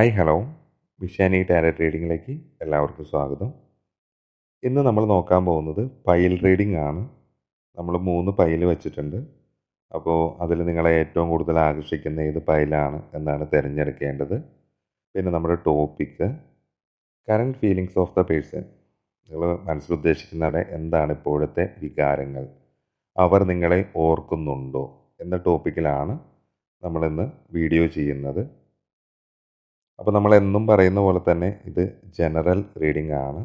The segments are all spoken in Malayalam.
Hi hello. വിഷാനി ടാരറ്റ് റീഡിങ്ങിലേക്ക് എല്ലാവർക്കും സ്വാഗതം. ഇന്ന് നമ്മൾ നോക്കാൻ പോകുന്നത് പൈൽ റീഡിംഗ് ആണ്. നമ്മൾ മൂന്ന് പൈൽ വെച്ചിട്ടുണ്ട്. അപ്പോൾ അതിൽ നിങ്ങളെ ഏറ്റവും കൂടുതൽ ആകർഷിക്കുന്ന ഏത് പൈലാണ് എന്നാണ് തിരഞ്ഞെടുക്കേണ്ടത്. പിന്നെ നമ്മുടെ topic current feelings of the person നിങ്ങൾ മനസ്സിലുദ്ദേശിക്കുന്നവിടെ എന്താണ് ഇപ്പോഴത്തെ വികാരങ്ങൾ? അവർ നിങ്ങളെ ഓർക്കുന്നുണ്ടോ? എന്ന ടോപ്പിക്കിലാണ് നമ്മളിന്ന് വീഡിയോ ചെയ്യുന്നത്. അപ്പോൾ നമ്മൾ എന്നും പറയുന്ന പോലെ തന്നെ ഇത് ജനറൽ റീഡിംഗ് ആണ്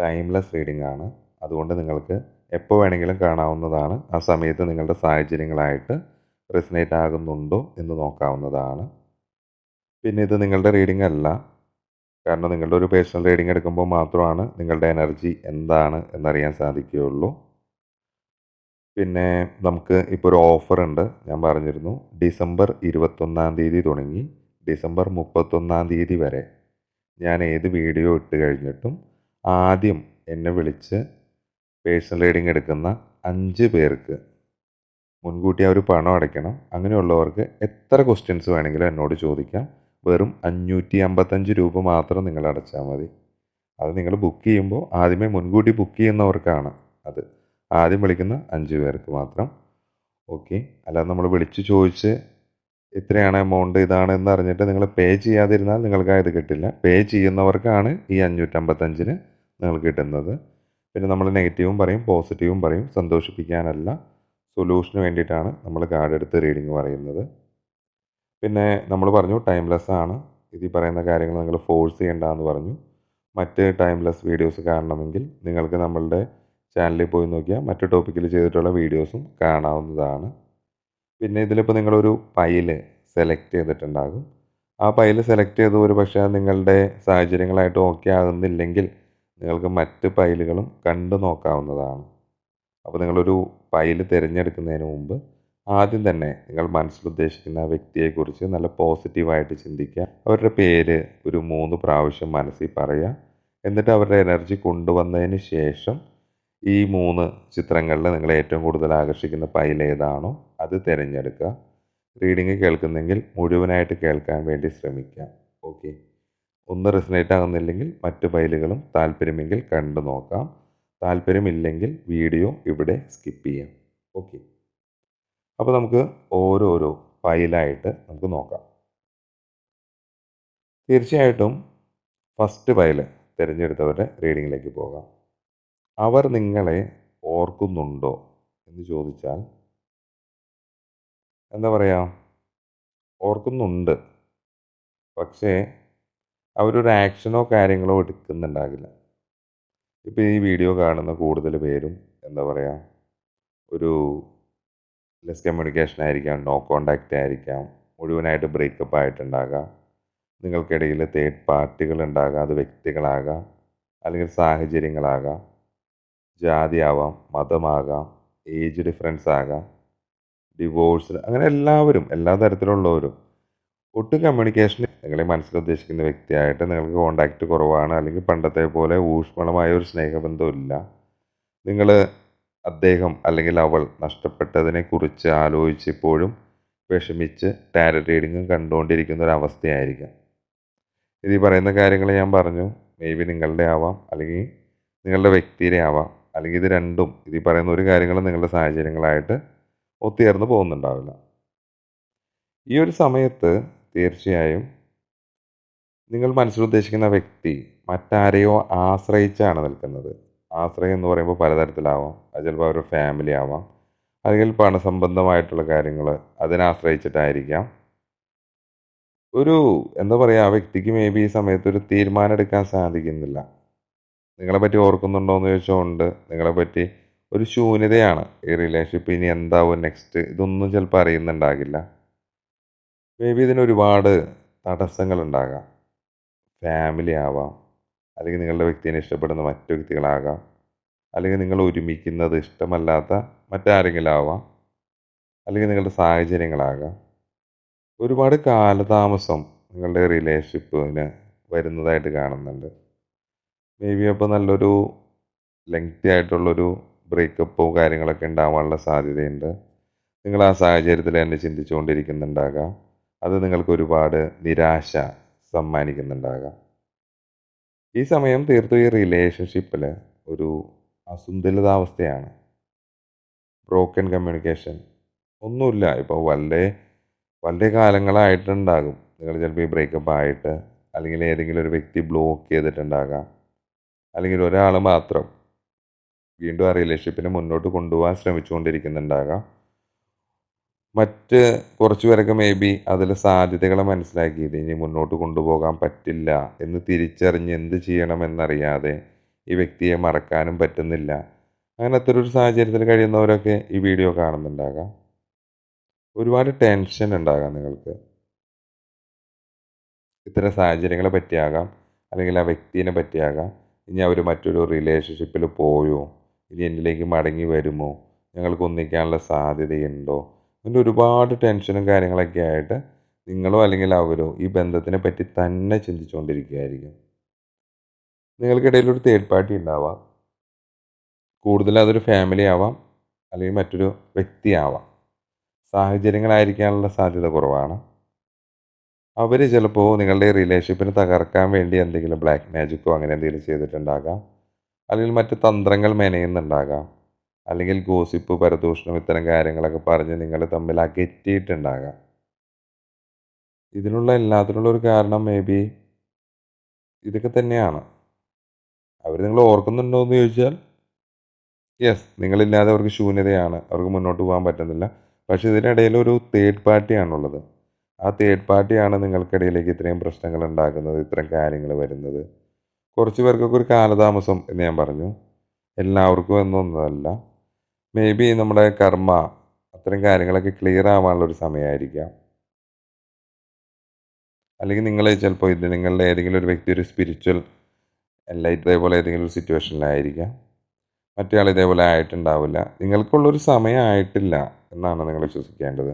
ടൈംലെസ് റീഡിംഗ് ആണ്. അതുകൊണ്ട് നിങ്ങൾക്ക് എപ്പോൾ വേണമെങ്കിലും കാണാവുന്നതാണ്. ആ സമയത്ത് നിങ്ങളുടെ സാഹചര്യങ്ങളായിട്ട് റെസിനേറ്റ് ആകുന്നുണ്ടോ എന്ന് നോക്കാവുന്നതാണ്. പിന്നെ ഇത് നിങ്ങളുടെ റീഡിംഗ് അല്ല. കാരണം നിങ്ങളുടെ ഒരു പേഴ്സണൽ റീഡിംഗ് എടുക്കുമ്പോൾ മാത്രമാണ് നിങ്ങളുടെ എനർജി എന്താണ് എന്നറിയാൻ സാധിക്കുകയുള്ളൂ. പിന്നെ നമുക്ക് ഇപ്പോൾ ഒരു ഓഫർ ഉണ്ട്. ഞാൻ പറഞ്ഞിരുന്നു ഡിസംബർ ഇരുപത്തൊന്നാം തീയതി തുടങ്ങി. ഡിസംബർ മുപ്പത്തൊന്നാം തീയതി വരെ ഞാൻ ഏത് വീഡിയോ ഇട്ട് കഴിഞ്ഞിട്ടും ആദ്യം എന്നെ വിളിച്ച് പേഴ്സണൽ റീഡിംഗ് എടുക്കുന്ന അഞ്ച് പേർക്ക് മുൻകൂട്ടി അവർ പണം അടയ്ക്കണം. അങ്ങനെയുള്ളവർക്ക് എത്ര ക്വസ്റ്റ്യൻസ് വേണമെങ്കിലും എന്നോട് ചോദിക്കാം. വെറും അഞ്ഞൂറ്റി അമ്പത്തഞ്ച് രൂപ മാത്രം നിങ്ങൾ അടച്ചാൽ മതി. അത് നിങ്ങൾ ബുക്ക് ചെയ്യുമ്പോൾ ആദ്യമേ മുൻകൂട്ടി ബുക്ക് ചെയ്യുന്നവർക്കാണ് അത്. ആദ്യം വിളിക്കുന്ന അഞ്ച് പേർക്ക് മാത്രം. ഓക്കെ. അല്ലാതെ നമ്മൾ വിളിച്ച് ചോദിച്ച് ഇത്രയാണ് എമൗണ്ട് ഇതാണ് എന്ന് അറിഞ്ഞിട്ട് നിങ്ങൾ പേ ചെയ്യാതിരുന്നാൽ നിങ്ങൾക്ക് ഇത് കിട്ടില്ല. പേ ചെയ്യുന്നവർക്കാണ് ഈ അഞ്ഞൂറ്റമ്പത്തഞ്ചിന് നിങ്ങൾ കിട്ടുന്നത്. പിന്നെ നമ്മൾ നെഗറ്റീവും പറയും പോസിറ്റീവും പറയും സന്തോഷിപ്പിക്കാനല്ല. സൊല്യൂഷന് വേണ്ടിയിട്ടാണ് നമ്മൾ കാർഡ് എടുത്ത് റീഡിങ് പറയുന്നത്. പിന്നെ നമ്മൾ പറഞ്ഞു ടൈംലെസ് ആണ്. ഇതിൽ പറയുന്ന കാര്യങ്ങൾ നിങ്ങൾ ഫോഴ്സ് ചെയ്യേണ്ടെന്ന് പറഞ്ഞു. മറ്റ് ടൈംലെസ് വീഡിയോസ് കാണണമെങ്കിൽ നിങ്ങൾക്ക് നമ്മളുടെ ചാനലിൽ പോയി നോക്കിയാൽ മറ്റു ടോപ്പിക്കിൽ ചെയ്തിട്ടുള്ള വീഡിയോസും കാണാവുന്നതാണ്. പിന്നെ ഇതിലിപ്പോൾ നിങ്ങളൊരു ഫയൽ സെലക്ട് ചെയ്തിട്ടുണ്ടാകും. ആ ഫയൽ സെലക്ട് ചെയ്ത് ഒരു പക്ഷേ നിങ്ങളുടെ സാഹചര്യങ്ങളായിട്ട് ഓക്കെ ആകുന്നില്ലെങ്കിൽ നിങ്ങൾക്ക് മറ്റ് ഫയലുകളും കണ്ടു നോക്കാവുന്നതാണ്. അപ്പോൾ നിങ്ങളൊരു ഫയൽ തിരഞ്ഞെടുക്കുന്നതിന് മുമ്പ് ആദ്യം തന്നെ നിങ്ങൾ മനസ്സിൽ ഉദ്ദേശിക്കുന്ന വ്യക്തിയെക്കുറിച്ച് നല്ല പോസിറ്റീവായിട്ട് ചിന്തിക്കുക. അവരുടെ പേര് ഒരു മൂന്ന് പ്രാവശ്യം മനസ്സിൽ പറയുക. എന്നിട്ട് അവരുടെ എനർജി കൊണ്ടുവന്നതിന് ശേഷം ഈ മൂന്ന് ചിത്രങ്ങളിൽ നിങ്ങളെ ഏറ്റവും കൂടുതൽ ആകർഷിക്കുന്ന പൈൽ ഏതാണോ അത് തിരഞ്ഞെടുക്കുക. റീഡിങ് കേൾക്കുന്നെങ്കിൽ മുഴുവനായിട്ട് കേൾക്കാൻ വേണ്ടി ശ്രമിക്കാം ഓക്കെ ഒന്ന് റെസിനേറ്റ് ആകുന്നില്ലെങ്കിൽ മറ്റു പൈലുകളും താല്പര്യമെങ്കിൽ കണ്ടു നോക്കാം. താല്പര്യമില്ലെങ്കിൽ വീഡിയോ ഇവിടെ സ്കിപ്പ് ചെയ്യാം. ഓക്കെ അപ്പോൾ നമുക്ക് ഓരോരോ ഫയലായിട്ട് നമുക്ക് നോക്കാം. തീർച്ചയായിട്ടും ഫസ്റ്റ് ഫയൽ തിരഞ്ഞെടുത്തവരുടെ റീഡിങ്ങിലേക്ക് പോകാം. അവർ നിങ്ങളെ ഓർക്കുന്നുണ്ടോ എന്ന് ചോദിച്ചാൽ എന്താ പറയുക ഓർക്കുന്നുണ്ട്. പക്ഷേ അവരൊരു ആക്ഷനോ കാര്യങ്ങളോ എടുക്കുന്നുണ്ടാകില്ല. ഇപ്പോൾ ഈ വീഡിയോ കാണുന്ന കൂടുതൽ പേരും എന്താ പറയുക ഒരു ലെസ് കമ്മ്യൂണിക്കേഷൻ ആയിരിക്കാം നോ കോണ്ടാക്റ്റ് ആയിരിക്കാം മുഴുവനായിട്ട് ബ്രേക്കപ്പ് ആയിട്ടുണ്ടാകാം നിങ്ങൾക്കിടയിൽ തേർഡ് പാർട്ടികൾ ഉണ്ടാകാം അത് വ്യക്തികളാകാം അല്ലെങ്കിൽ സാഹചര്യങ്ങളാകാം. ജാതിയാവാം മതമാകാം ഏജ് ഡിഫറൻസ് ആകാം ഡിവോഴ്സ് അങ്ങനെ എല്ലാവരും എല്ലാ തരത്തിലുള്ളവരും ഒട്ടും കമ്മ്യൂണിക്കേഷൻ നിങ്ങളെ മനസ്സിൽ ഉദ്ദേശിക്കുന്ന വ്യക്തിയായിട്ട് നിങ്ങൾക്ക് കോണ്ടാക്റ്റ് കുറവാണ്. അല്ലെങ്കിൽ പണ്ടത്തെ പോലെ ഊഷ്മളമായ ഒരു സ്നേഹബന്ധമില്ല നിങ്ങൾ അദ്ദേഹം അല്ലെങ്കിൽ അവൾ നഷ്ടപ്പെട്ടതിനെ കുറിച്ച് ആലോചിച്ചപ്പോഴും വിഷമിച്ച് ടാരറ്റ് റീഡിങ്ങും കണ്ടുകൊണ്ടിരിക്കുന്ന ഒരു അവസ്ഥയായിരിക്കാം. ഇത് ഈ പറയുന്ന കാര്യങ്ങൾ ഞാൻ പറഞ്ഞു. മേ ബി നിങ്ങളുടെ ആവാം അല്ലെങ്കിൽ നിങ്ങളുടെ വ്യക്തിയുടെ ആവാം. അല്ലെങ്കിൽ ഇത് രണ്ടും ഇത് പറയുന്ന ഒരു കാര്യങ്ങളും നിങ്ങളുടെ സാഹചര്യങ്ങളായിട്ട് ഒത്തുചേർന്ന് പോകുന്നുണ്ടാവില്ല. ഈ ഒരു സമയത്ത് തീർച്ചയായും നിങ്ങൾ മനസ്സിലുദ്ദേശിക്കുന്ന വ്യക്തി മറ്റാരെയോ ആശ്രയിച്ചാണ് നിൽക്കുന്നത്. ആശ്രയം എന്ന് പറയുമ്പോൾ പലതരത്തിലാവാം. അത് ചിലപ്പോൾ അവരുടെ ഫാമിലി ആവാം. അല്ലെങ്കിൽ പണസംബന്ധമായിട്ടുള്ള കാര്യങ്ങൾ അതിനാശ്രയിച്ചിട്ടായിരിക്കാം ഒരു എന്താ പറയുക ആ വ്യക്തിക്ക് മേ ബി ഈ സമയത്ത് ഒരു തീരുമാനം എടുക്കാൻ സാധിക്കുന്നില്ല. നിങ്ങളെ പറ്റി ഓർക്കുന്നുണ്ടോ എന്ന് ഉണ്ട്. നിങ്ങളെ പറ്റി ഒരു ശൂന്യതയാണ് ഈ റിലേഷൻഷിപ്പ് ഇനി എന്താവും നെക്സ്റ്റ് ഇതൊന്നും ചിലപ്പോൾ അറിയുന്നുണ്ടാകില്ല. മേ ബി ഇതിന് ഒരുപാട് തടസ്സങ്ങൾ ഉണ്ടാകാം. ഫാമിലി ആവാം. അല്ലെങ്കിൽ നിങ്ങളുടെ വ്യക്തിനെ ഇഷ്ടപ്പെടുന്ന മറ്റു വ്യക്തികളാകാം. അല്ലെങ്കിൽ നിങ്ങൾ ഒരുമിക്കുന്നത് ഇഷ്ടമല്ലാത്ത മറ്റാരെങ്കിലും ആവാം. അല്ലെങ്കിൽ നിങ്ങളുടെ സാഹചര്യങ്ങളാകാം. ഒരുപാട് കാലതാമസം നിങ്ങളുടെ റിലേഷൻഷിപ്പിന് വരുന്നതായിട്ട് കാണുന്നുണ്ട്. മേ ബി അപ്പോൾ നല്ലൊരു ലെങ്തി ആയിട്ടുള്ളൊരു ബ്രേക്കപ്പോ കാര്യങ്ങളൊക്കെ ഉണ്ടാവാനുള്ള സാധ്യതയുണ്ട്. നിങ്ങൾ ആ സാഹചര്യത്തിൽ തന്നെ ചിന്തിച്ചുകൊണ്ടിരിക്കുന്നുണ്ടാകാം അത് നിങ്ങൾക്ക് ഒരുപാട് നിരാശ സമ്മാനിക്കുന്നുണ്ടാകാം. ഈ സമയം തീർത്തും ഈ റിലേഷൻഷിപ്പിൽ ഒരു അസന്തുലിതാവസ്ഥയാണ്. ബ്രോക്കൺ കമ്മ്യൂണിക്കേഷൻ ഒന്നുമില്ല. ഇപ്പോൾ വളരെ വളരെ കാലങ്ങളായിട്ടുണ്ടാകും. നിങ്ങൾ ചിലപ്പോൾ ഈ ബ്രേക്കപ്പ് ആയിട്ട് അല്ലെങ്കിൽ ഏതെങ്കിലും ഒരു വ്യക്തി ബ്ലോക്ക് ചെയ്തിട്ടുണ്ടാകാം. അല്ലെങ്കിൽ ഒരാൾ മാത്രം വീണ്ടും ആ റിലേഷൻഷിപ്പിനെ മുന്നോട്ട് കൊണ്ടുപോകാൻ ശ്രമിച്ചുകൊണ്ടിരിക്കുന്നുണ്ടാകാം. മറ്റ് കുറച്ച് പേരൊക്കെ മേ ബി അതിൽ സാധ്യതകളെ മനസ്സിലാക്കിയത് ഇനി മുന്നോട്ട് കൊണ്ടുപോകാൻ പറ്റില്ല എന്ന് തിരിച്ചറിഞ്ഞ് എന്ത് ചെയ്യണമെന്നറിയാതെ ഈ വ്യക്തിയെ മറക്കാനും പറ്റുന്നില്ല. അങ്ങനത്തെ ഒരു സാഹചര്യത്തിൽ കഴിയുന്നവരൊക്കെ ഈ വീഡിയോ കാണുന്നുണ്ടാകാം. ഒരുപാട് ടെൻഷൻ ഉണ്ടാകാം നിങ്ങൾക്ക്. ഇത്തരം സാഹചര്യങ്ങളെ പറ്റിയാകാം അല്ലെങ്കിൽ ആ വ്യക്തിയെ പറ്റിയാകാം. ഇനി അവർ മറ്റൊരു റിലേഷൻഷിപ്പിൽ പോയോ? ഇനി എന്നിലേക്ക് മടങ്ങി വരുമോ? ഞങ്ങൾക്ക് ഒന്നിക്കാനുള്ള സാധ്യതയുണ്ടോ? അങ്ങനെ ഒരുപാട് ടെൻഷനും കാര്യങ്ങളൊക്കെ ആയിട്ട് നിങ്ങളോ അല്ലെങ്കിൽ അവരോ ഈ ബന്ധത്തിനെ പറ്റി തന്നെ ചിന്തിച്ചുകൊണ്ടിരിക്കുകയായിരിക്കും. നിങ്ങൾക്കിടയിൽ ഒരു തേർഡ് പാർട്ടി ഉണ്ടാവാം. കൂടുതൽ അതൊരു ഫാമിലി ആവാം. അല്ലെങ്കിൽ മറ്റൊരു വ്യക്തിയാവാം സാഹചര്യങ്ങളായിരിക്കാനുള്ള സാധ്യത കുറവാണ്. അവർ ചിലപ്പോൾ നിങ്ങളുടെ റിലേഷൻഷിപ്പിന് തകർക്കാൻ വേണ്ടി എന്തെങ്കിലും ബ്ലാക്ക് മാജിക്കോ അങ്ങനെ എന്തെങ്കിലും ചെയ്തിട്ടുണ്ടാകാം. അല്ലെങ്കിൽ മറ്റ് തന്ത്രങ്ങൾ മെനയുന്നുണ്ടാകാം. അല്ലെങ്കിൽ ഗോസിപ്പ് പരദൂഷണം ഇത്തരം കാര്യങ്ങളൊക്കെ പറഞ്ഞ് നിങ്ങൾ തമ്മിൽ അകറ്റിയിട്ടുണ്ടാകാം. ഇതിനുള്ള എല്ലാത്തിനുള്ള ഒരു കാരണം മേ ബി ഇതൊക്കെ തന്നെയാണ്. അവർ നിങ്ങൾ ഓർക്കുന്നുണ്ടോ എന്ന് ചോദിച്ചാൽ യെസ് നിങ്ങളില്ലാതെ അവർക്ക് ശൂന്യതയാണ്. അവർക്ക് മുന്നോട്ട് പോകാൻ പറ്റുന്നില്ല. പക്ഷേ ഇതിനിടയിൽ ഒരു തേർഡ് പാർട്ടിയാണുള്ളത് ആ തേർഡ് പാർട്ടിയാണ് നിങ്ങൾക്കിടയിലേക്ക് ഇത്രയും പ്രശ്നങ്ങൾ ഉണ്ടാക്കുന്നത് ഇത്തരം കാര്യങ്ങൾ വരുന്നത്. കുറച്ച് പേർക്കൊക്കെ ഒരു കാലതാമസം എന്ന് ഞാൻ പറഞ്ഞു. എല്ലാവർക്കും എന്നൊന്നുമല്ല. മേ ബി നമ്മുടെ കർമ്മ അത്തരം കാര്യങ്ങളൊക്കെ ക്ലിയർ ആവാനുള്ള ഒരു സമയമായിരിക്കാം. അല്ലെങ്കിൽ നിങ്ങൾ ചിലപ്പോൾ ഇത് നിങ്ങളുടെ ഏതെങ്കിലും ഒരു വ്യക്തി ഒരു സ്പിരിച്വൽ അല്ല ഇതേപോലെ ഏതെങ്കിലും ഒരു സിറ്റുവേഷനിലായിരിക്കാം മറ്റേ ആൾ ഇതേപോലെ ആയിട്ടുണ്ടാവില്ല. നിങ്ങൾക്കുള്ളൊരു സമയമായിട്ടില്ല എന്നാണ് നിങ്ങൾ വിശ്വസിക്കേണ്ടത്.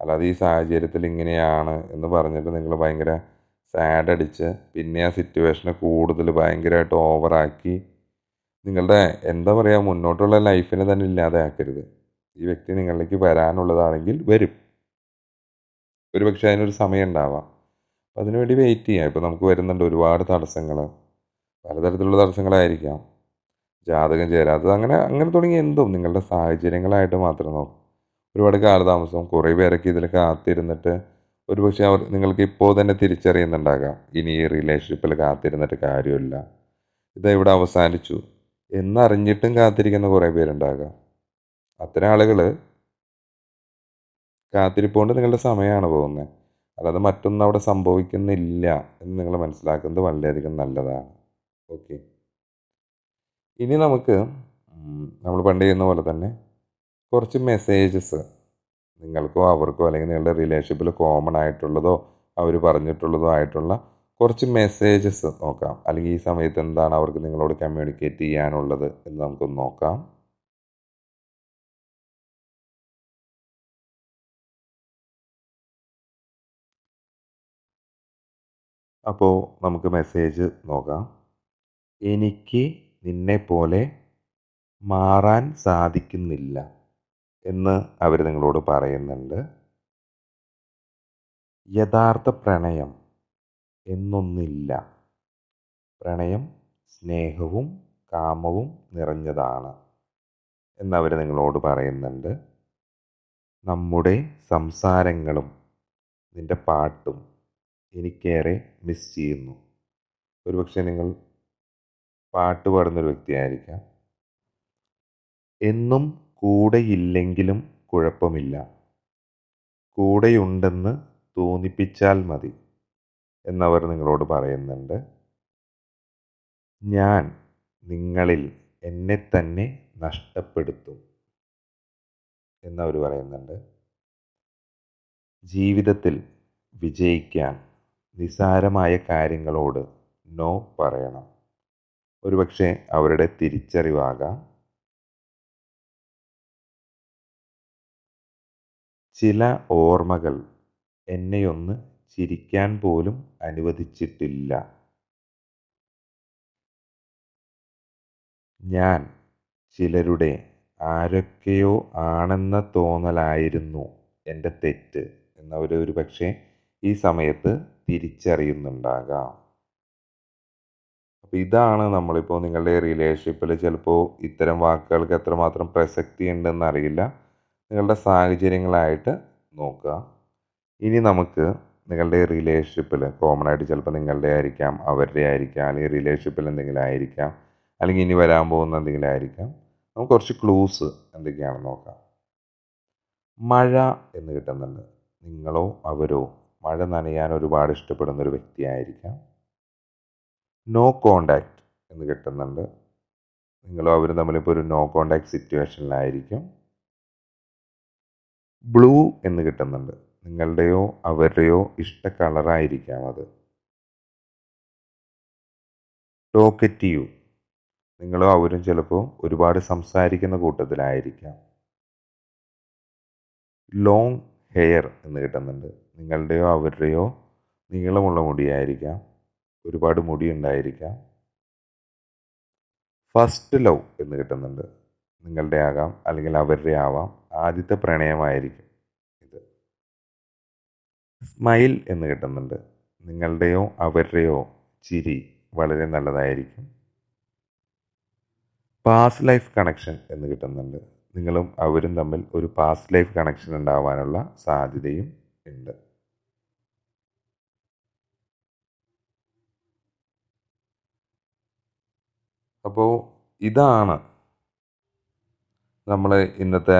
അല്ലാതെ ഈ സാഹചര്യത്തിൽ ഇങ്ങനെയാണ് എന്ന് പറഞ്ഞിട്ട് നിങ്ങൾ ഭയങ്കര സാഡ് അടിച്ച് പിന്നെ ആ സിറ്റുവേഷനെ കൂടുതൽ ഭയങ്കരമായിട്ട് ഓവറാക്കി നിങ്ങളുടെ എന്താ പറയുക മുന്നോട്ടുള്ള ലൈഫിനെ തന്നെ ഇല്ലാതെ ആക്കരുത് ഈ വ്യക്തി നിങ്ങളിലേക്ക് വരാനുള്ളതാണെങ്കിൽ വരും. ഒരു പക്ഷേ അതിനൊരു സമയം ഉണ്ടാവാം. അപ്പം അതിനുവേണ്ടി വെയിറ്റ് ചെയ്യാം. ഇപ്പം നമുക്ക് വരുന്നുണ്ട് ഒരുപാട് തടസ്സങ്ങൾ പലതരത്തിലുള്ള തടസ്സങ്ങളായിരിക്കാം. ജാതകം ചേരാത്തത് അങ്ങനെ അങ്ങനെ തുടങ്ങി എന്തും നിങ്ങളുടെ സാഹചര്യങ്ങളായിട്ട് മാത്രം നോക്കും. ഒരുപാട് കാലതാമസം കുറേ പേരൊക്കെ ഇതിൽ കാത്തിരുന്നിട്ട് ഒരുപക്ഷെ അവർ നിങ്ങൾക്ക് ഇപ്പോൾ തന്നെ തിരിച്ചറിയുന്നുണ്ടാകാം. ഇനി ഈ റിലേഷൻഷിപ്പിൽ കാത്തിരുന്നിട്ട് കാര്യമില്ല. ഇത് ഇവിടെ അവസാനിച്ചു. എന്നറിഞ്ഞിട്ടും കാത്തിരിക്കുന്ന കുറേ പേരുണ്ടാകാം. അത്തരം ആളുകൾ കാത്തിരിപ്പുകൊണ്ട് നിങ്ങളുടെ സമയമാണ് പോകുന്നത്. അല്ലാതെ മറ്റൊന്നും അവിടെ സംഭവിക്കുന്നില്ല എന്ന് നിങ്ങൾ മനസ്സിലാക്കുന്നത് വളരെയധികം നല്ലതാണ്. ഓക്കെ. ഇനി നമുക്ക് നമ്മൾ പണ്ട് ചെയ്യുന്ന പോലെ തന്നെ കുറച്ച് മെസ്സേജസ് നിങ്ങൾക്കോ അവർക്കോ അല്ലെങ്കിൽ നിങ്ങളുടെ റിലേഷൻഷിപ്പിൽ കോമൺ ആയിട്ടുള്ളതോ അവർ പറഞ്ഞിട്ടുള്ളതോ ആയിട്ടുള്ള കുറച്ച് മെസ്സേജസ് നോക്കാം. അല്ലെങ്കിൽ ഈ സമയത്ത് എന്താണ് അവർക്ക് നിങ്ങളോട് കമ്മ്യൂണിക്കേറ്റ് ചെയ്യാനുള്ളത് എന്ന് നമുക്കൊന്ന് നോക്കാം. അപ്പോൾ നമുക്ക് മെസ്സേജ് നോക്കാം. എനിക്ക് നിന്നെ പോലെ മാറാൻ സാധിക്കുന്നില്ല. എന്ന് അവർ നിങ്ങളോട് പറയുന്നുണ്ട്. യഥാർത്ഥ പ്രണയം എന്നൊന്നില്ല. പ്രണയം സ്നേഹവും കാമവും നിറഞ്ഞതാണ് എന്നവർ നിങ്ങളോട് പറയുന്നുണ്ട്. നമ്മുടെ സംസാരങ്ങളും നിന്റെ പാട്ടും എനിക്കേറെ മിസ് ചെയ്യുന്നു. ഒരുപക്ഷെ നിങ്ങൾ പാട്ട് പാടുന്നൊരു വ്യക്തിയായിരിക്കാം. എന്നും കൂടെയില്ലെങ്കിലും കുഴപ്പമില്ല. കൂടെയുണ്ടെന്ന് തോന്നിപ്പിച്ചാൽ മതി എന്നവർ നിങ്ങളോട് പറയുന്നുണ്ട്. ഞാൻ നിങ്ങളിൽ എന്നെ തന്നെ നഷ്ടപ്പെടുത്തും എന്നവർ പറയുന്നുണ്ട്. ജീവിതത്തിൽ വിജയിക്കാൻ നിസാരമായ കാര്യങ്ങളോട് നോ പറയണം. ഒരുപക്ഷെ അവരുടെ തിരിച്ചറിവാകാം. ചില ഓർമ്മകൾ എന്നെയൊന്ന് ചിരിക്കാൻ പോലും അനുവദിച്ചിട്ടില്ല. ഞാൻ ചിലരുടെ ആരൊക്കെയോ ആണെന്ന തോന്നലായിരുന്നു എന്റെ തെറ്റ് എന്നവർ ഒരു പക്ഷേ ഈ സമയത്ത് തിരിച്ചറിയുന്നുണ്ടാകാം. അപ്പം ഇതാണ് നമ്മളിപ്പോൾ നിങ്ങളുടെ റിലേഷൻഷിപ്പിൽ ചിലപ്പോൾ ഇത്തരം വാക്കുകൾക്ക് എത്രമാത്രം പ്രസക്തി ഉണ്ടെന്ന് അറിയില്ല നിങ്ങളുടെ സാഹചര്യങ്ങളായിട്ട് നോക്കുക. ഇനി നമുക്ക് നിങ്ങളുടെ റിലേഷൻഷിപ്പിൽ കോമൺ ആയിട്ട് ചിലപ്പോൾ നിങ്ങളുടെ ആയിരിക്കാം അവരുടെ ആയിരിക്കാം അല്ലെങ്കിൽ റിലേഷൻഷിപ്പിൽ എന്തെങ്കിലും ആയിരിക്കാം അല്ലെങ്കിൽ ഇനി വരാൻ പോകുന്ന എന്തെങ്കിലും ആയിരിക്കാം. നമുക്ക് കുറച്ച് ക്ലൂസ് എന്തൊക്കെയാണെന്ന് നോക്കാം. മഴ എന്ന് കിട്ടുന്നുണ്ട്. നിങ്ങളോ അവരോ മഴ നനയാൻ ഒരുപാട് ഇഷ്ടപ്പെടുന്ന ഒരു വ്യക്തിയായിരിക്കാം നോ കോണ്ടാക്റ്റ് എന്ന് കിട്ടുന്നുണ്ട്. നിങ്ങളോ അവരും തമ്മിലിപ്പോൾ ഒരു നോ കോണ്ടാക്ട് സിറ്റുവേഷനിലായിരിക്കും ബ്ലൂ എന്ന് കിട്ടുന്നുണ്ട്. നിങ്ങളുടെയോ അവരുടെയോ ഇഷ്ട കളറായിരിക്കാം അത്. ടോക്കറ്റീവ് നിങ്ങളോ അവരും ചിലപ്പോൾ ഒരുപാട് സംസാരിക്കുന്ന കൂട്ടത്തിലായിരിക്കാം. ലോങ് ഹെയർ എന്ന് കിട്ടുന്നുണ്ട്. നിങ്ങളുടെയോ അവരുടെയോ നീളമുള്ള മുടിയായിരിക്കാം. ഒരുപാട് മുടി ഉണ്ടായിരിക്കാം. ഫസ്റ്റ് ലവ് എന്ന് കിട്ടുന്നുണ്ട്. നിങ്ങളുടെ ആകാം അല്ലെങ്കിൽ അവരുടെ ആവാം. ആദ്യത്തെ പ്രണയമായിരിക്കും ഇത്. സ്മൈൽ എന്ന് കിട്ടുന്നുണ്ട്. നിങ്ങളുടെയോ അവരുടെയോ ചിരി വളരെ നല്ലതായിരിക്കും. പാസ്റ്റ് ലൈഫ് കണക്ഷൻ എന്ന് കിട്ടുന്നുണ്ട്. നിങ്ങളും അവരും തമ്മിൽ ഒരു പാസ്റ്റ് ലൈഫ് കണക്ഷൻ ഉണ്ടാവാനുള്ള സാധ്യതയും ഉണ്ട്. അപ്പോൾ ഇതാണ് നമ്മൾ ഇന്നത്തെ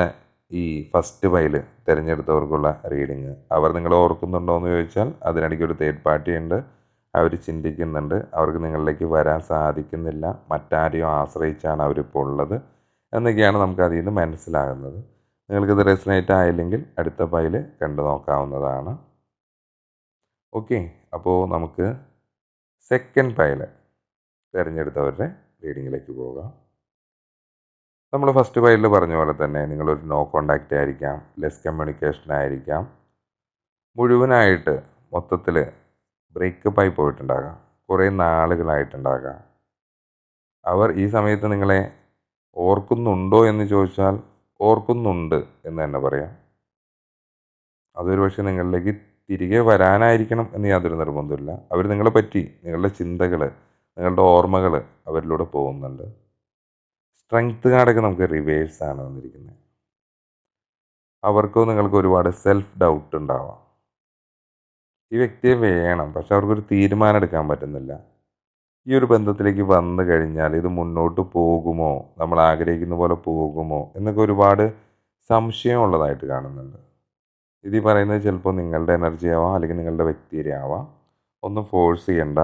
ഈ ഫസ്റ്റ് ഫയൽ തിരഞ്ഞെടുത്തവർക്കുള്ള റീഡിങ് അവർ നിങ്ങൾ ഓർക്കുന്നുണ്ടോ എന്ന് ചോദിച്ചാൽ അതിനിടയ്ക്ക് ഒരു തേർഡ് പാർട്ടി ഉണ്ട്. അവർ ചിന്തിക്കുന്നുണ്ട്. അവർക്ക് നിങ്ങളിലേക്ക് വരാൻ സാധിക്കുന്നില്ല. മറ്റാരെയോ ആശ്രയിച്ചാണ് അവരിപ്പോൾ ഉള്ളത് എന്നൊക്കെയാണ് നമുക്ക് അതിൽ നിന്ന് മനസ്സിലാകുന്നത്. നിങ്ങൾക്കിത് റെസിനേറ്റ് ആയില്ലെങ്കിൽ അടുത്ത ഫയൽ കണ്ടു നോക്കാവുന്നതാണ്. ഓക്കെ അപ്പോൾ നമുക്ക് സെക്കൻഡ് ഫയൽ തിരഞ്ഞെടുത്തവരുടെ റീഡിങ്ങിലേക്ക് പോകാം. നമ്മൾ ഫസ്റ്റ് ഫയലിൽ പറഞ്ഞ പോലെ തന്നെ നിങ്ങളൊരു നോ കോണ്ടാക്റ്റ് ആയിരിക്കാം ലെസ് കമ്മ്യൂണിക്കേഷൻ ആയിരിക്കാം. മുഴുവനായിട്ട് മൊത്തത്തിൽ ബ്രേക്കപ്പ് ആയി പോയിട്ടുണ്ടാകാം. കുറേ നാളുകളായിട്ടുണ്ടാകാം. അവർ ഈ സമയത്ത് നിങ്ങളെ ഓർക്കുന്നുണ്ടോ എന്ന് ചോദിച്ചാൽ ഓർക്കുന്നുണ്ട് എന്ന് തന്നെ പറയാം. അതൊരു പക്ഷേ നിങ്ങളിലേക്ക് തിരികെ വരാനായിരിക്കണം എന്ന് യാതൊരു നിർബന്ധമില്ല അവർ നിങ്ങളെ പറ്റി നിങ്ങളുടെ ചിന്തകൾ നിങ്ങളുടെ ഓർമ്മകൾ അവരിലൂടെ പോകുന്നുണ്ട്. സ്ട്രെങ്ത് കാർഡൊക്കെ നമുക്ക് റിവേഴ്സ് ആണ് വന്നിരിക്കുന്നത്. അവർക്കോ നിങ്ങൾക്ക് ഒരുപാട് സെൽഫ് ഡൗട്ട് ഉണ്ടാവാം. ഈ വ്യക്തിയെ വേണം പക്ഷെ അവർക്കൊരു തീരുമാനം എടുക്കാൻ പറ്റുന്നില്ല. ഈ ഒരു ബന്ധത്തിലേക്ക് വന്നു കഴിഞ്ഞാൽ ഇത് മുന്നോട്ട് പോകുമോ? നമ്മൾ ആഗ്രഹിക്കുന്ന പോലെ പോകുമോ? എന്നൊക്കെ ഒരുപാട് സംശയം ഉള്ളതായിട്ട് കാണുന്നുണ്ട്. ഇത് ഈ പറയുന്നത് ചിലപ്പോൾ നിങ്ങളുടെ എനർജി ആവാം അല്ലെങ്കിൽ നിങ്ങളുടെ വ്യക്തിയുടെ ആവാം. ഒന്നും ഫോഴ്സ് ചെയ്യണ്ട.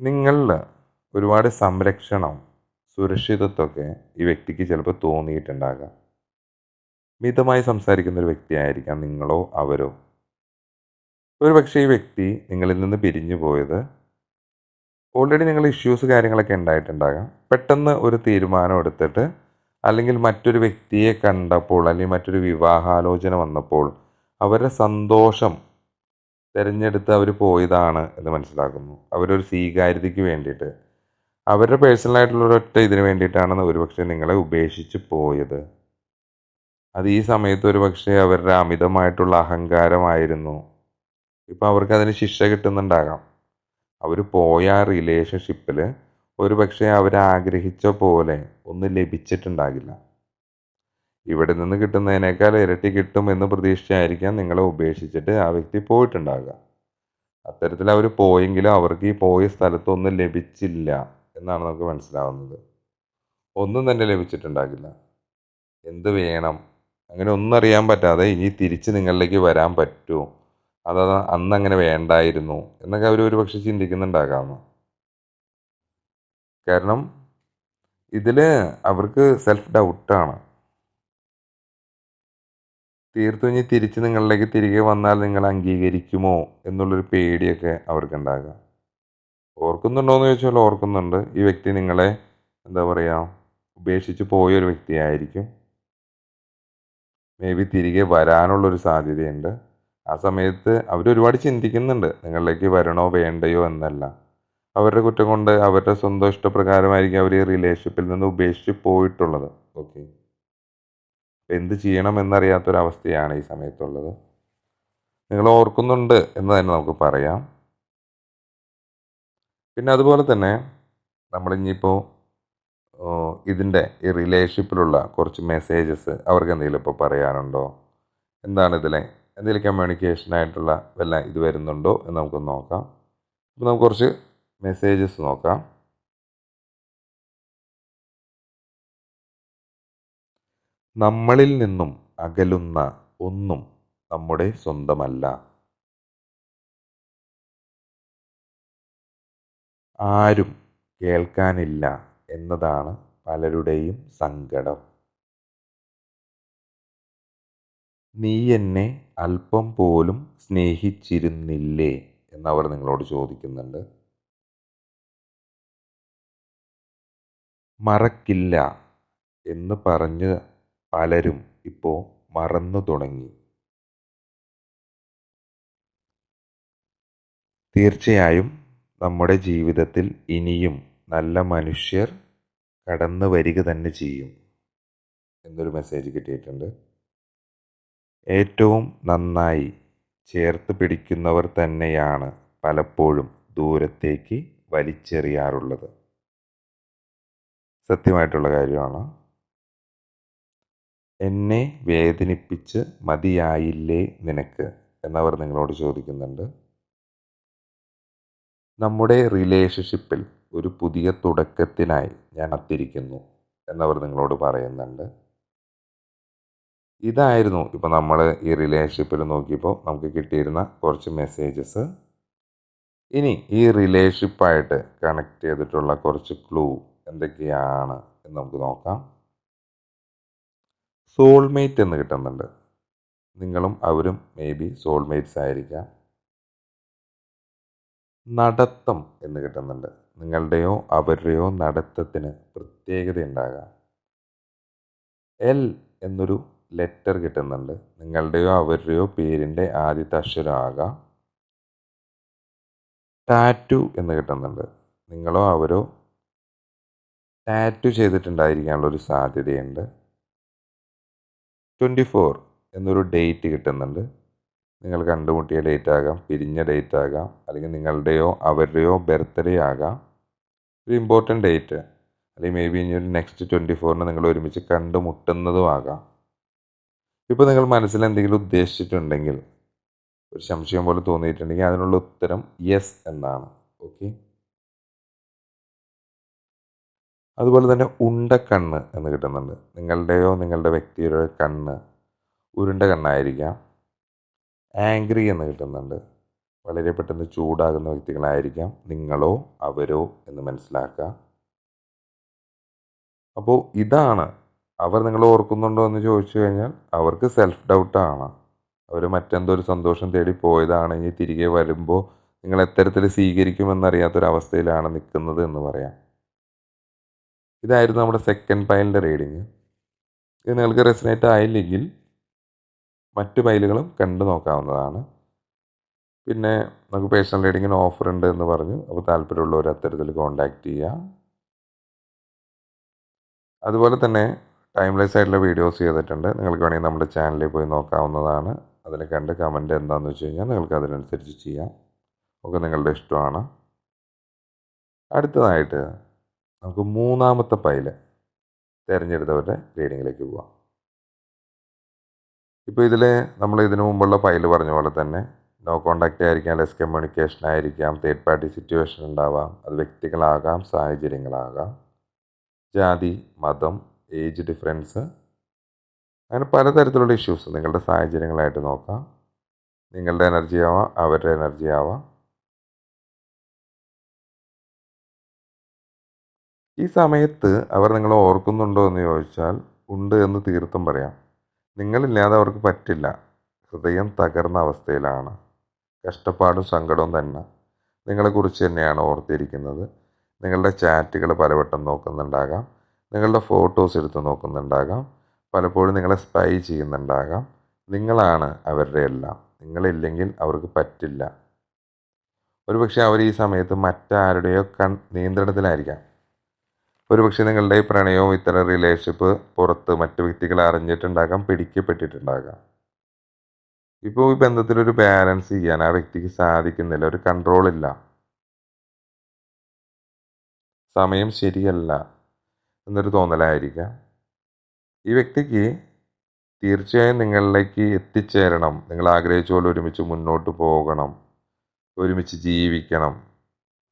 നിങ്ങളിൽ ഒരുപാട് സംരക്ഷണം സുരക്ഷിതത്വമൊക്കെ ഈ വ്യക്തിക്ക് ചിലപ്പോൾ തോന്നിയിട്ടുണ്ടാകാം. മിതമായി സംസാരിക്കുന്ന ഒരു വ്യക്തിയായിരിക്കാം നിങ്ങളോ അവരോ. ഒരു പക്ഷേ ഈ വ്യക്തി നിങ്ങളിൽ നിന്ന് പിരിഞ്ഞു പോയത് ഓൾറെഡി നിങ്ങൾ ഇഷ്യൂസ് കാര്യങ്ങളൊക്കെ ഉണ്ടായിട്ടുണ്ടാകാം. പെട്ടെന്ന് ഒരു തീരുമാനം എടുത്തിട്ട് അല്ലെങ്കിൽ മറ്റൊരു വ്യക്തിയെ കണ്ടപ്പോൾ അല്ലെങ്കിൽ മറ്റൊരു വിവാഹാലോചന വന്നപ്പോൾ അവരുടെ സന്തോഷം തിരഞ്ഞെടുത്ത് അവർ പോയതാണ് എന്ന് മനസ്സിലാക്കുന്നു. അവരൊരു സ്വീകാര്യതയ്ക്ക് വേണ്ടിയിട്ട് അവരുടെ പേഴ്സണലായിട്ടുള്ള ഒരൊറ്റ ഇതിന് വേണ്ടിയിട്ടാണ് ഒരുപക്ഷെ നിങ്ങളെ ഉപേക്ഷിച്ച് പോയത്. അത് ഈ സമയത്ത് ഒരു പക്ഷേ അവരുടെ അമിതമായിട്ടുള്ള അഹങ്കാരമായിരുന്നു. ഇപ്പം അവർക്ക് അതിന് ശിക്ഷ കിട്ടുന്നുണ്ടാകാം. അവർ പോയ റിലേഷൻഷിപ്പിൽ ഒരു പക്ഷേ അവരാഗ്രഹിച്ച പോലെ ഒന്നും ലഭിച്ചിട്ടുണ്ടാകില്ല. ഇവിടെ നിന്ന് കിട്ടുന്നതിനേക്കാൾ ഇരട്ടി കിട്ടും എന്ന് പ്രതീക്ഷിച്ചായിരിക്കാം നിങ്ങളെ ഉപേക്ഷിച്ചിട്ട് ആ വ്യക്തി പോയിട്ടുണ്ടാകുക. അത്തരത്തിൽ അവർ പോയെങ്കിലും അവർക്ക് ഈ പോയ സ്ഥലത്തൊന്നും ലഭിച്ചില്ല. എന്നാണ് നമുക്ക് മനസ്സിലാവുന്നത്. ഒന്നും തന്നെ ലഭിച്ചിട്ടുണ്ടാകില്ല. എന്ത് വേണം? അങ്ങനെ ഒന്നും അറിയാൻ പറ്റാതെ ഇനി തിരിച്ച് നിങ്ങളിലേക്ക് വരാൻ പറ്റുമോ അതാ അന്ന് അങ്ങനെ വേണ്ടായിരുന്നു എന്നൊക്കെ അവർ ഒരു പക്ഷെ ചിന്തിക്കുന്നുണ്ടാകാം കാരണം ഇതിൽ അവർക്ക് സെൽഫ് ഡൗട്ടാണ് തീർത്തും ഇനി തിരിച്ച് നിങ്ങളിലേക്ക് തിരികെ വന്നാൽ നിങ്ങൾ അംഗീകരിക്കുമോ എന്നുള്ളൊരു പേടിയൊക്കെ അവർക്കുണ്ടാകാം. ഓർക്കുന്നുണ്ടോ എന്ന് ചോദിച്ചാൽ ഓർക്കുന്നുണ്ട്. ഈ വ്യക്തി നിങ്ങളെ എന്താ പറയുക ഉപേക്ഷിച്ച് പോയൊരു വ്യക്തിയായിരിക്കും. മേ ബി തിരികെ വരാനുള്ളൊരു സാധ്യതയുണ്ട്. ആ സമയത്ത് അവരൊരുപാട് ചിന്തിക്കുന്നുണ്ട്. നിങ്ങളിലേക്ക് വരണോ വേണ്ടയോ എന്നല്ല. അവരുടെ കുറ്റം കൊണ്ട് അവരുടെ സ്വന്തം ഇഷ്ടപ്രകാരമായിരിക്കും അവർ ഈ റിലേഷൻഷിപ്പിൽ നിന്ന് ഉപേക്ഷിച്ച് പോയിട്ടുള്ളത്. ഓക്കെ എന്ത് ചെയ്യണം എന്നറിയാത്തൊരവസ്ഥയാണ് ഈ സമയത്തുള്ളത്. നിങ്ങൾ ഓർക്കുന്നുണ്ട് എന്ന് തന്നെ നമുക്ക് പറയാം. പിന്നെ അതുപോലെ തന്നെ നമ്മളിനിയിപ്പോൾ ഇതിന്റെ ഈ റിലേഷൻഷിപ്പിലുള്ള കുറച്ച് മെസ്സേജസ് അവർക്ക് എന്തെങ്കിലും ഇപ്പോൾ പറയാനുണ്ടോ? എന്താണ് ഇതിലെ എന്തെങ്കിലും കമ്മ്യൂണിക്കേഷനായിട്ടുള്ള വല്ല ഇത് വരുന്നുണ്ടോ എന്ന് നമുക്കൊന്ന് നോക്കാം. അപ്പോൾ നമുക്ക് കുറച്ച് മെസ്സേജസ് നോക്കാം. നമ്മളിൽ നിന്നും അകലുന്ന ഒന്നും നമ്മുടെ സ്വന്തമല്ല. ആരും കേൾക്കാനില്ല എന്നതാണ് പലരുടെയും സങ്കടം. നീ എന്നെ അല്പം പോലും സ്നേഹിച്ചിരുന്നില്ലേ എന്നവർ നിങ്ങളോട് ചോദിക്കുന്നുണ്ട്. മറക്കില്ല എന്ന് പറഞ്ഞ് പലരും ഇപ്പോൾ മറന്നു തുടങ്ങി. തീർച്ചയായും നമ്മുടെ ജീവിതത്തിൽ ഇനിയും നല്ല മനുഷ്യർ കടന്നു വരിക തന്നെ ചെയ്യും എന്നൊരു മെസ്സേജ് കിട്ടിയിട്ടുണ്ട്. ഏറ്റവും നന്നായി ചേർത്ത് പിടിക്കുന്നവർ തന്നെയാണ് പലപ്പോഴും ദൂരത്തേക്ക് വലിച്ചെറിയാറുള്ളത്. സത്യമായിട്ടുള്ള കാര്യമാണ്. എന്നെ വേദനിപ്പിച്ച് മതിയായില്ലേ നിനക്ക്? എന്നവർ നിങ്ങളോട് ചോദിക്കുന്നുണ്ട്. നമ്മുടെ റിലേഷൻഷിപ്പിൽ ഒരു പുതിയ തുടക്കത്തിനായി ഞാൻ അത്തിരിക്കുന്നു എന്നവർ നിങ്ങളോട് പറയുന്നുണ്ട്. ഇതായിരുന്നു ഇപ്പോൾ നമ്മൾ ഈ റിലേഷൻഷിപ്പിൽ നോക്കിയപ്പോൾ നമുക്ക് കിട്ടിയിരുന്ന കുറച്ച് മെസ്സേജസ് ഇനി ഈ റിലേഷൻഷിപ്പായിട്ട് കണക്ട് ചെയ്തിട്ടുള്ള കുറച്ച് ക്ലൂ എന്തൊക്കെയാണ് എന്ന് നമുക്ക് നോക്കാം. സോൾമേറ്റ് എന്ന് കിട്ടുന്നുണ്ട്. നിങ്ങളും അവരും മേ ബി സോൾമേറ്റ്സ് ആയിരിക്കാം. നടത്തം എന്ന് കിട്ടുന്നുണ്ട്. നിങ്ങളുടെയോ അവരുടെയോ നടത്തത്തിന് പ്രത്യേകത ഉണ്ടാകാം എൽ എന്നൊരു ലെറ്റർ കിട്ടുന്നുണ്ട്. നിങ്ങളുടെയോ അവരുടെയോ പേരിന്റെ ആദ്യത്തെ അക്ഷരമാകാം. ടാറ്റു എന്ന് കിട്ടുന്നുണ്ട്. നിങ്ങളോ അവരോ ടാറ്റു ചെയ്തിട്ടുണ്ടായിരിക്കാനുള്ള ഒരു സാധ്യതയുണ്ട്. ട്വന്റി ഫോർ എന്നൊരു ഡേറ്റ് കിട്ടുന്നുണ്ട്. നിങ്ങൾ കണ്ടുമുട്ടിയ ഡേറ്റ് ആകാം പിരിഞ്ഞ ഡേറ്റ് ആകാം അല്ലെങ്കിൽ നിങ്ങളുടെയോ അവരുടെയോ ബർത്ത്ഡേ ആകാം. ഒരു ഇമ്പോർട്ടന്റ് ഡേറ്റ് അല്ലെങ്കിൽ മേ ബി ഇനി ഒരു നെക്സ്റ്റ് ട്വന്റി ഫോറിന് നിങ്ങൾ ഒരുമിച്ച് കണ്ടുമുട്ടുന്നതും ആകാം. ഇപ്പോൾ നിങ്ങൾ മനസ്സിൽ എന്തെങ്കിലും ഉദ്ദേശിച്ചിട്ടുണ്ടെങ്കിൽ ഒരു സംശയം പോലെ തോന്നിയിട്ടുണ്ടെങ്കിൽ അതിനുള്ള ഉത്തരം യെസ് എന്നാണ്. ഓക്കെ അതുപോലെ തന്നെ ഉണ്ട ഉണ്ടക്കണ്ണ് എന്ന് കിട്ടുന്നുണ്ട്. നിങ്ങളുടെയോ നിങ്ങളുടെ വ്യക്തിയുടെ കണ്ണ് ഉരുണ്ട കണ്ണായിരിക്കാം. ആംഗ്രി എന്ന് കിട്ടുന്നുണ്ട്. വളരെ പെട്ടെന്ന് ചൂടാകുന്ന വ്യക്തികളായിരിക്കാം നിങ്ങളോ അവരോ എന്ന് മനസ്സിലാക്കുക. അപ്പോൾ ഇതാണ് അവർ നിങ്ങൾ ഓർക്കുന്നുണ്ടോ എന്ന് ചോദിച്ചു കഴിഞ്ഞാൽ അവർക്ക് സെൽഫ് ഡൗട്ടാണ് അവർ മറ്റെന്തോ ഒരു സന്തോഷം തേടി പോയതാണ് ഇനി തിരികെ വരുമ്പോൾ നിങ്ങൾ എത്തരത്തിൽ സ്വീകരിക്കുമെന്നറിയാത്തൊരവസ്ഥയിലാണ് നിൽക്കുന്നത് എന്ന് പറയാം. ഇതായിരുന്നു നമ്മുടെ സെക്കൻഡ് പൈലിന്റെ റീഡിങ് ഇത് നിങ്ങൾക്ക് റെസിനേറ്റ് ആയില്ലെങ്കിൽ മറ്റ് പൈലുകളും കണ്ടു നോക്കാവുന്നതാണ്. പിന്നെ നമുക്ക് പേഴ്സണൽ റീഡിങ്ങിന് ഓഫർ ഉണ്ട് എന്ന് പറഞ്ഞു. അപ്പോൾ താല്പര്യമുള്ളവർ അത്തരത്തിൽ കോണ്ടാക്ട് ചെയ്യുക അതുപോലെ തന്നെ ടൈംലെസ് ആയിട്ടുള്ള വീഡിയോസ് ചെയ്തിട്ടുണ്ട്. നിങ്ങൾക്ക് വേണമെങ്കിൽ നമ്മുടെ ചാനലിൽ പോയി നോക്കാവുന്നതാണ്. അതിൽ കണ്ട് കമന്റ് എന്താണെന്ന് വെച്ച് കഴിഞ്ഞാൽ നിങ്ങൾക്ക് അതിനനുസരിച്ച് ചെയ്യാം. ഒക്കെ നിങ്ങളുടെ ഇഷ്ടമാണ്. അടുത്തതായിട്ട് നമുക്ക് മൂന്നാമത്തെ പൈൽ തിരഞ്ഞെടുത്തവരുടെ റീഡിങ്ങിലേക്ക് പോവാം. ഇപ്പോൾ ഇതിൽ നമ്മൾ ഇതിനു മുമ്പുള്ള ഫയൽ പറഞ്ഞ പോലെ തന്നെ നോ കോണ്ടാക്റ്റ് ആയിരിക്കാം ലെസ് കമ്മ്യൂണിക്കേഷൻ ആയിരിക്കാം തേർഡ് പാർട്ടി സിറ്റുവേഷൻ ഉണ്ടാവാം അത് വ്യക്തികളാകാം സാഹചര്യങ്ങളാകാം ജാതി മതം ഏജ് ഡിഫറൻസ് അങ്ങനെ പലതരത്തിലുള്ള ഇഷ്യൂസ് നിങ്ങളുടെ സാഹചര്യങ്ങളായിട്ട് നോക്കാം. നിങ്ങളുടെ എനർജി ആവാം അവരുടെ എനർജി ആവാം. ഈ സമയത്ത് അവർ നിങ്ങളെ ഓർക്കുന്നുണ്ടോ എന്ന് ചോദിച്ചാൽ ഉണ്ട് എന്ന് തീർത്തും പറയാം. നിങ്ങളില്ലാതെ അവർക്ക് പറ്റില്ല. ഹൃദയം തകർന്ന അവസ്ഥയിലാണ്. കഷ്ടപ്പാടും സങ്കടവും തന്നെ നിങ്ങളെക്കുറിച്ച് തന്നെയാണ് ഓർത്തിരിക്കുന്നത്. നിങ്ങളുടെ ചാറ്റുകൾ പലവട്ടം നോക്കുന്നുണ്ടാകാം. നിങ്ങളുടെ ഫോട്ടോസ് എടുത്ത് നോക്കുന്നുണ്ടാകാം. പലപ്പോഴും നിങ്ങളെ സ്പൈ ചെയ്യുന്നുണ്ടാകാം. നിങ്ങളാണ് അവരുടെ എല്ലാം. നിങ്ങളില്ലെങ്കിൽ അവർക്ക് പറ്റില്ല. ഒരുപക്ഷെ അവർ ഈ സമയത്ത് മറ്റാരുടെയോ കൺ നിയന്ത്രണത്തിലായിരിക്കാം. ഒരുപക്ഷെ നിങ്ങളുടെ ഈ പ്രണയവും ഇത്തരം റിലേഷൻഷിപ്പ് പുറത്ത് മറ്റു വ്യക്തികൾ അറിഞ്ഞിട്ടുണ്ടാകാം പിടിക്കപ്പെട്ടിട്ടുണ്ടാകാം. ഇപ്പോൾ ഈ ബന്ധത്തിലൊരു ബാലൻസ് ചെയ്യാൻ ആ വ്യക്തിക്ക് സാധിക്കുന്നില്ല ഒരു കൺട്രോൾ ഇല്ല. സമയം ശരിയല്ല എന്നൊരു തോന്നലായിരിക്കാം. ഈ വ്യക്തിക്ക് തീർച്ചയായും നിങ്ങളിലേക്ക് എത്തിച്ചേരണം. നിങ്ങൾ ആഗ്രഹിച്ച പോലെ ഒരുമിച്ച് മുന്നോട്ട് പോകണം. ഒരുമിച്ച് ജീവിക്കണം.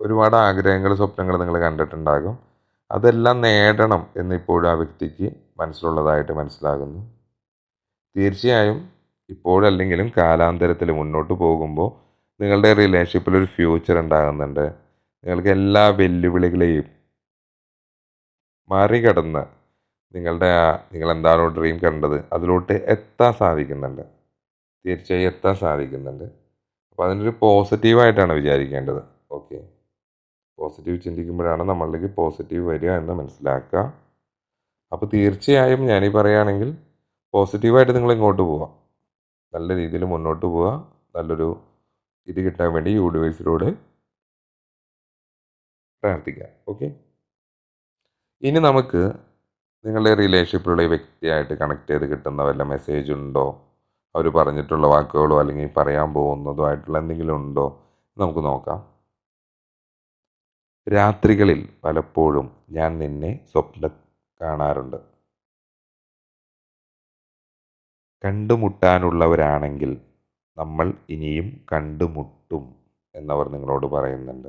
ഒരുപാട് ആഗ്രഹങ്ങൾ സ്വപ്നങ്ങൾ നിങ്ങൾ കണ്ടിട്ടുണ്ടാകും. അതെല്ലാം നേടണം എന്നിപ്പോഴും ആ വ്യക്തിക്ക് മനസ്സിലുള്ളതായിട്ട് മനസ്സിലാകുന്നു. തീർച്ചയായും ഇപ്പോഴല്ലെങ്കിലും കാലാന്തരത്തിൽ മുന്നോട്ട് പോകുമ്പോൾ നിങ്ങളുടെ റിലേഷൻഷിപ്പിൽ ഒരു ഫ്യൂച്ചർ ഉണ്ടാകുന്നുണ്ട്. നിങ്ങൾക്ക് എല്ലാ വെല്ലുവിളികളെയും മറികടന്ന് നിങ്ങളുടെ ആ നിങ്ങൾ എന്താണോ ഡ്രീം കണ്ടത് അതിലോട്ട് എത്താൻ സാധിക്കുന്നുണ്ട്. തീർച്ചയായും എത്താൻ സാധിക്കുന്നുണ്ട്. അപ്പോൾ അതിനൊരു പോസിറ്റീവായിട്ടാണ് വിചാരിക്കേണ്ടത്. ഓക്കെ പോസിറ്റീവ് ചിന്തിക്കുമ്പോഴാണ് നമ്മളിലേക്ക് പോസിറ്റീവ് വരിക എന്ന് മനസ്സിലാക്കുക. അപ്പോൾ തീർച്ചയായും ഞാനീ പറയുകയാണെങ്കിൽ പോസിറ്റീവായിട്ട് നിങ്ങൾ ഇങ്ങോട്ട് പോവാം നല്ല രീതിയിൽ മുന്നോട്ട് പോവുക. നല്ലൊരു ഇത് കിട്ടാൻ വേണ്ടി യൂണിവേഴ്സിനോട് പ്രാർത്ഥിക്കാം ഓക്കെ ഇനി നമുക്ക് നിങ്ങളുടെ റിലേഷൻഷിപ്പിലുള്ള വ്യക്തിയായിട്ട് കണക്ട് ചെയ്ത് കിട്ടുന്ന വല്ല മെസ്സേജ് ഉണ്ടോ? അവർ പറഞ്ഞിട്ടുള്ള വാക്കുകളോ അല്ലെങ്കിൽ പറയാൻ പോകുന്നതോ ആയിട്ടുള്ള എന്തെങ്കിലും ഉണ്ടോ? നമുക്ക് നോക്കാം. രാത്രികളിൽ പലപ്പോഴും ഞാൻ നിന്നെ സ്വപ്ന കാണാറുണ്ട്. കണ്ടുമുട്ടാനുള്ളവരാണെങ്കിൽ നമ്മൾ ഇനിയും കണ്ടുമുട്ടും എന്നവർ നിങ്ങളോട് പറയുന്നുണ്ട്.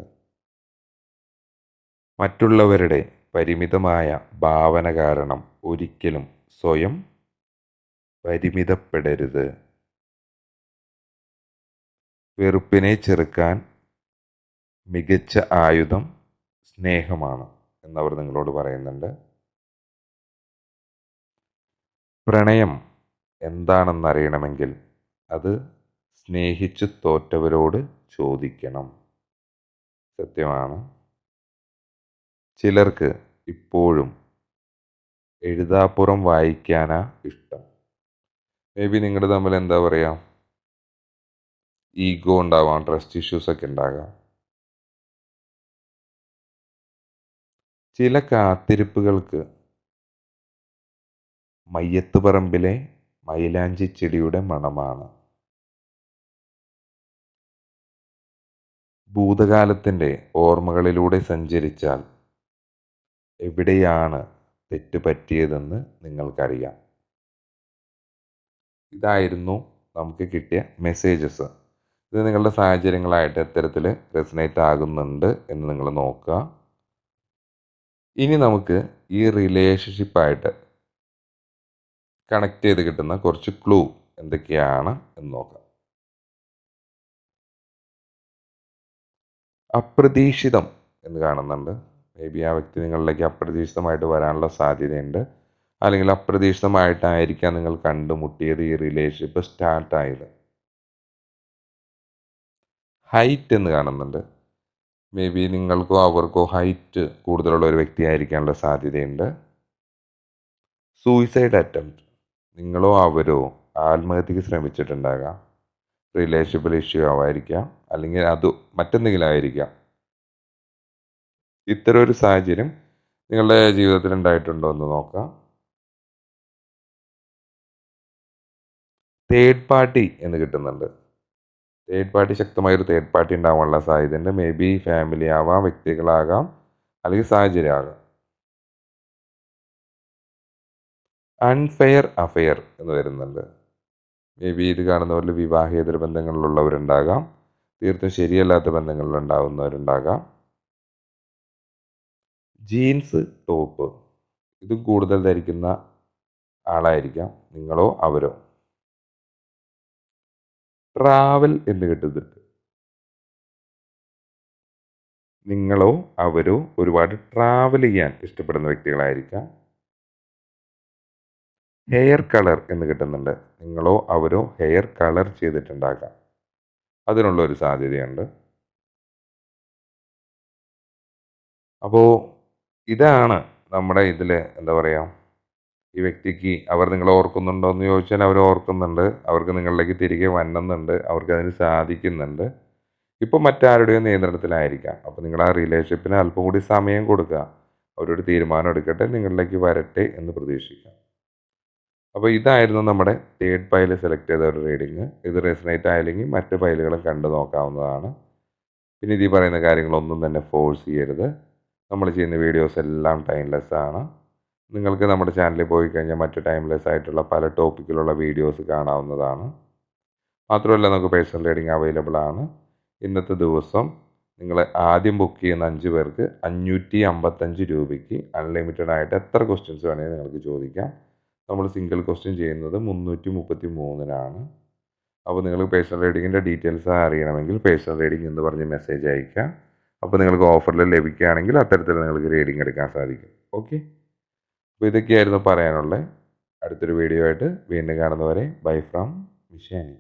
മറ്റുള്ളവരുടെ പരിമിതമായ ഭാവന കാരണം ഒരിക്കലും സ്വയം പരിമിതപ്പെടരുത്. വെറുപ്പിനെ ചെറുക്കാൻ മികച്ച ആയുധം സ്നേഹമാണ് എന്നവർ നിങ്ങളോട് പറയുന്നുണ്ട്. പ്രണയം എന്താണെന്നറിയണമെങ്കിൽ അത് സ്നേഹിച്ചു തോറ്റവരോട് ചോദിക്കണം. സത്യമാണ്. ചിലർക്ക് ഇപ്പോഴും എഴുതാപ്പുറം വായിക്കാനാ ഇഷ്ടം. മേ ബി നിങ്ങൾ തമ്മിൽ എന്താ പറയുക ഈഗോ ഉണ്ടാവാം ട്രസ്റ്റ് ഇഷ്യൂസൊക്കെ ഉണ്ടാകാം. ചില കാത്തിരിപ്പുകൾക്ക് മയ്യത്തുപറമ്പിലെ മൈലാഞ്ചി ചെടിയുടെ മണമാണ്. ഭൂതകാലത്തിന്റെ ഓർമ്മകളിലൂടെ സഞ്ചരിച്ചാൽ എവിടെയാണ് തെറ്റ് പറ്റിയതെന്ന് നിങ്ങൾക്കറിയാം. ഇതായിരുന്നു നമുക്ക് കിട്ടിയ മെസ്സേജസ്. ഇത് നിങ്ങളുടെ സാഹചര്യങ്ങളായിട്ട് എത്തരത്തിൽ റെസിനേറ്റ് ആകുന്നുണ്ട് എന്ന് നിങ്ങൾ നോക്കുക. ഇനി നമുക്ക് ഈ റിലേഷൻഷിപ്പായിട്ട് കണക്ട് ചെയ്ത് കിട്ടുന്ന കുറച്ച് ക്ലൂ എന്തൊക്കെയാണ് എന്ന് നോക്കാം. അപ്രതീക്ഷിതം എന്ന് കാണുന്നുണ്ട്. മേ ബി ആ വ്യക്തി നിങ്ങളിലേക്ക് അപ്രതീക്ഷിതമായിട്ട് വരാനുള്ള സാധ്യതയുണ്ട്. അല്ലെങ്കിൽ അപ്രതീക്ഷിതമായിട്ടായിരിക്കാം നിങ്ങൾ കണ്ടുമുട്ടിയത് ഈ റിലേഷൻഷിപ്പ് സ്റ്റാർട്ടായത് ഹൈറ്റ് എന്ന് കാണുന്നുണ്ട്. മേ ബി നിങ്ങൾക്കോ അവർക്കോ ഹൈറ്റ് കൂടുതലുള്ള ഒരു വ്യക്തിയായിരിക്കാനുള്ള സാധ്യതയുണ്ട്. സൂയിസൈഡ് അറ്റംപ്റ്റ് നിങ്ങളോ അവരോ ആത്മഹത്യക്ക് ശ്രമിച്ചിട്ടുണ്ടാകാം. റിലേഷൻഷിപ്പിൽ ഇഷ്യൂ ആവായിരിക്കാം അല്ലെങ്കിൽ അത് മറ്റെന്തെങ്കിലും ആയിരിക്കാം. ഇത്തരം ഒരു സാഹചര്യം നിങ്ങളുടെ ജീവിതത്തിൽ ഉണ്ടായിട്ടുണ്ടോ എന്ന് നോക്കാം. തേർഡ് പാർട്ടി എന്ന് കിട്ടുന്നുണ്ട്. തേർഡ് പാർട്ടി ശക്തമായ ഒരു തേർഡ് പാർട്ടി ഉണ്ടാവാനുള്ള സാധ്യതയുണ്ട്. മേ ബി ഫാമിലി ആവാം വ്യക്തികളാകാം അല്ലെങ്കിൽ സാഹചര്യം ആകാം അൺഫെയർ അഫെയർ എന്ന് വരുന്നുണ്ട്. മേ ബി ഇത് കാണുന്നവരിൽ വിവാഹേതര ബന്ധങ്ങളിലുള്ളവരുണ്ടാകാം. തീർത്തും ശരിയല്ലാത്ത ബന്ധങ്ങളിലുണ്ടാവുന്നവരുണ്ടാകാം. ജീൻസ് ടോപ്പ് ഇത് കൂടുതൽ ധരിക്കുന്ന ആളായിരിക്കാം നിങ്ങളോ അവരോ. ട്രാവൽ എന്ന് കേട്ടിട്ടുണ്ട് നിങ്ങളോ അവരോ ഒരുപാട് ട്രാവൽ ചെയ്യാൻ ഇഷ്ടപ്പെടുന്ന വ്യക്തികളായിരിക്കാം. ഹെയർ കളർ എന്ന് കിട്ടുന്നുണ്ട്. നിങ്ങളോ അവരോ ഹെയർ കളർ ചെയ്തിട്ടുണ്ടാകാം. അതിനുള്ള ഒരു സാധ്യതയുണ്ട്. അപ്പോൾ ഇതാണ് നമ്മുടെ ഇതിൽ എന്താ പറയുക ഈ വ്യക്തിക്ക് അവർ നിങ്ങളെ ഓർക്കുന്നുണ്ടോ എന്ന് ചോദിച്ചാൽ അവർ ഓർക്കുന്നുണ്ട്. അവർക്ക് നിങ്ങളിലേക്ക് തിരികെ വന്നുന്നുണ്ട്. അവർക്ക് അതിന് സാധിക്കുന്നുണ്ട്. ഇപ്പം മറ്റാരുടെയോ നിയന്ത്രണത്തിലായിരിക്കാം. അപ്പോൾ നിങ്ങൾ ആ റിലേഷൻഷിപ്പിന് അല്പം കൂടി സമയം കൊടുക്കുക. അവരോട് തീരുമാനം എടുക്കട്ടെ. നിങ്ങളിലേക്ക് വരട്ടെ എന്ന് പ്രതീക്ഷിക്കാം. അപ്പോൾ ഇതായിരുന്നു നമ്മുടെ തേർഡ് പൈൽ സെലക്ട് ചെയ്ത ഒരു റീഡിങ് ഇത് റെസനേറ്റ് ആയില്ലെങ്കിൽ മറ്റ് പൈലുകളും കണ്ടു നോക്കാവുന്നതാണ്. പിന്നെ ഇതീ പറയുന്ന കാര്യങ്ങളൊന്നും തന്നെ ഫോഴ്സ് ചെയ്യരുത്. നമ്മൾ ചെയ്യുന്ന വീഡിയോസ് എല്ലാം ടൈംലെസ് ആണ്. നിങ്ങൾക്ക് നമ്മുടെ ചാനലിൽ പോയി കഴിഞ്ഞാൽ മറ്റ് ടൈംലെസ് ആയിട്ടുള്ള പല ടോപ്പിക്കിലുള്ള വീഡിയോസ് കാണാവുന്നതാണ്. മാത്രമല്ല നമുക്ക് പേഴ്സണൽ റീഡിങ് അവൈലബിൾ ആണ്. ഇന്നത്തെ ദിവസം നിങ്ങൾ ആദ്യം ബുക്ക് ചെയ്യുന്ന അഞ്ച് പേർക്ക് അഞ്ഞൂറ്റി അമ്പത്തഞ്ച് രൂപയ്ക്ക് അൺലിമിറ്റഡ് ആയിട്ട് എത്ര ക്വസ്റ്റ്യൻസ് വേണമെങ്കിൽ നിങ്ങൾക്ക് ചോദിക്കാം. നമ്മൾ സിംഗിൾ ക്വസ്റ്റ്യൻ ചെയ്യുന്നത് മുന്നൂറ്റി മുപ്പത്തി മൂന്നിനാണ് അപ്പോൾ നിങ്ങൾ പേഴ്സണൽ റീഡിങ്ങിന്റെ ഡീറ്റെയിൽസ് അറിയണമെങ്കിൽ പേഴ്സണൽ റീഡിംഗ് എന്ന് പറഞ്ഞ് മെസ്സേജ് അയക്കുക അപ്പോൾ നിങ്ങൾക്ക് ഓഫറിൽ ലഭിക്കുകയാണെങ്കിൽ അത്തരത്തിൽ നിങ്ങൾക്ക് റീഡിംഗ് എടുക്കാൻ സാധിക്കും. ഓക്കെ അപ്പോൾ ഇതൊക്കെയായിരുന്നു പറയാനുള്ളത് അടുത്തൊരു വീഡിയോ ആയിട്ട് വീണ്ടും കാണുന്നവരെ ബൈ ഫ്രം മിഷാനി